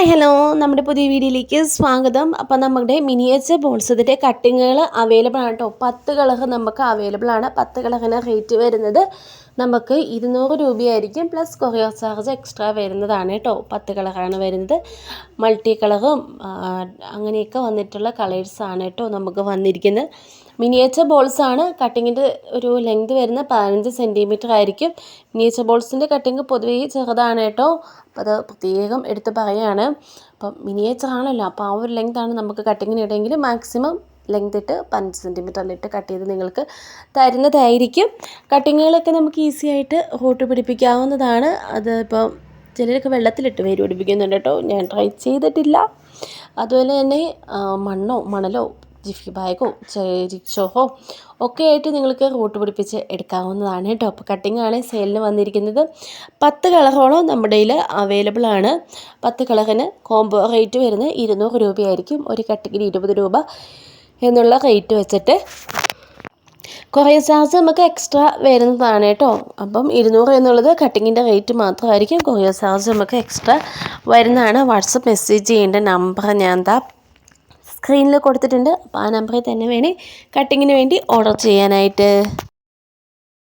Hi hello നമ്മുടെ പുതിയ വീഡിയോയിലേക്ക് സ്വാഗതം. അപ്പം നമ്മുടെ മിനിയേച്ചർ ബോൾസത്തിന്റെ കട്ടിങ്ങുകൾ അവൈലബിൾ ആണ് കേട്ടോ പത്ത് കളർ നമുക്ക് അവൈലബിൾ ആണ്. പത്ത് കളറിന് റേറ്റ് വരുന്നത്. നമുക്ക് ഇരുന്നൂറ് രൂപയായിരിക്കും പ്ലസ് കൊറിയർ ചാർജ് എക്സ്ട്രാ വരുന്നതാണ് കേട്ടോ പത്ത് കളറാണ് വരുന്നത്. മൾട്ടി കളറും അങ്ങനെയൊക്കെ വന്നിട്ടുള്ള കളേഴ്സാണ് കേട്ടോ നമുക്ക് വന്നിരിക്കുന്നത്. മിനിയേച്ചർ ബോൾസ് ആണ്. കട്ടിങ്ങിന്റെ ഒരു ലെങ്ത് വരുന്ന പതിനഞ്ച് സെന്റിമീറ്റർ ആയിരിക്കും. മിനിയേച്ചർ ബോൾസിന്റെ കട്ടിങ് പൊതുവേ ചെറുതാണ് കേട്ടോ അപ്പോൾ അത് പ്രത്യേകം എടുത്ത് പറയുകയാണ് അപ്പം മിനിയേച്ചർ ആണല്ലോ. അപ്പോൾ ആ ഒരു ലെങ്താണ് നമുക്ക് കട്ടിങ്ങിന് ഇടയെങ്കിൽ മാക്സിമം ലെങ്ത് ഇട്ട് പതിനഞ്ച് സെന്റിമീറ്ററിലിട്ട് കട്ട് ചെയ്ത് നിങ്ങൾക്ക് തരുന്നതായിരിക്കും. കട്ടിങ്ങുകളൊക്കെ നമുക്ക് ഈസി ആയിട്ട് ഹോട്ട് പിടിപ്പിക്കാവുന്നതാണ്. അത് ഇപ്പോൾ ചിലരൊക്കെ വെള്ളത്തിലിട്ട് വേര് പിടിപ്പിക്കുന്നുണ്ട് കേട്ടോ. ഞാൻ ട്രൈ ചെയ്തിട്ടില്ല. അതുപോലെ തന്നെ മണ്ണോ മണലോ ജിഫി ബാഗോ ചെരിച്ചോഹോ ഒക്കെ ആയിട്ട് നിങ്ങൾക്ക് റൂട്ട് പിടിപ്പിച്ച് എടുക്കാവുന്നതാണ് കേട്ടോ. അപ്പോൾ കട്ടിംഗ് ആണ് സെയിലിന് വന്നിരിക്കുന്നത്. പത്ത് കളറോളം നമ്മുടെ കയ്യിൽ അവൈലബിൾ ആണ്. പത്ത് കളറിന് കോംബോ റേറ്റ് വരുന്നത് ഇരുന്നൂറ് രൂപയായിരിക്കും. ഒരു കട്ടിങ്ങിന് ഇരുപത് രൂപ. എന്നുള്ള റേറ്റ് വെച്ചിട്ട്. കുറേ ചാർജ് നമുക്ക് എക്സ്ട്രാ വരുന്നതാണ് കേട്ടോ. അപ്പം ഇരുന്നൂറ് എന്നുള്ളത് കട്ടിങ്ങിന്റെ റേറ്റ് മാത്രമായിരിക്കും. കൊറിയർ ചാർജ് നമുക്ക് എക്സ്ട്രാ വരുന്നതാണ്. വാട്സപ്പ് മെസ്സേജ് ചെയ്യേണ്ട നമ്പർ ഞാൻ എന്താ സ്ക്രീനിൽ കൊടുത്തിട്ടുണ്ട്. അപ്പോൾ ആ നമ്പറിൽ തന്നെ വേണേൽ കട്ടിങ്ങിന് വേണ്ടി ഓർഡർ ചെയ്യാനായിട്ട്.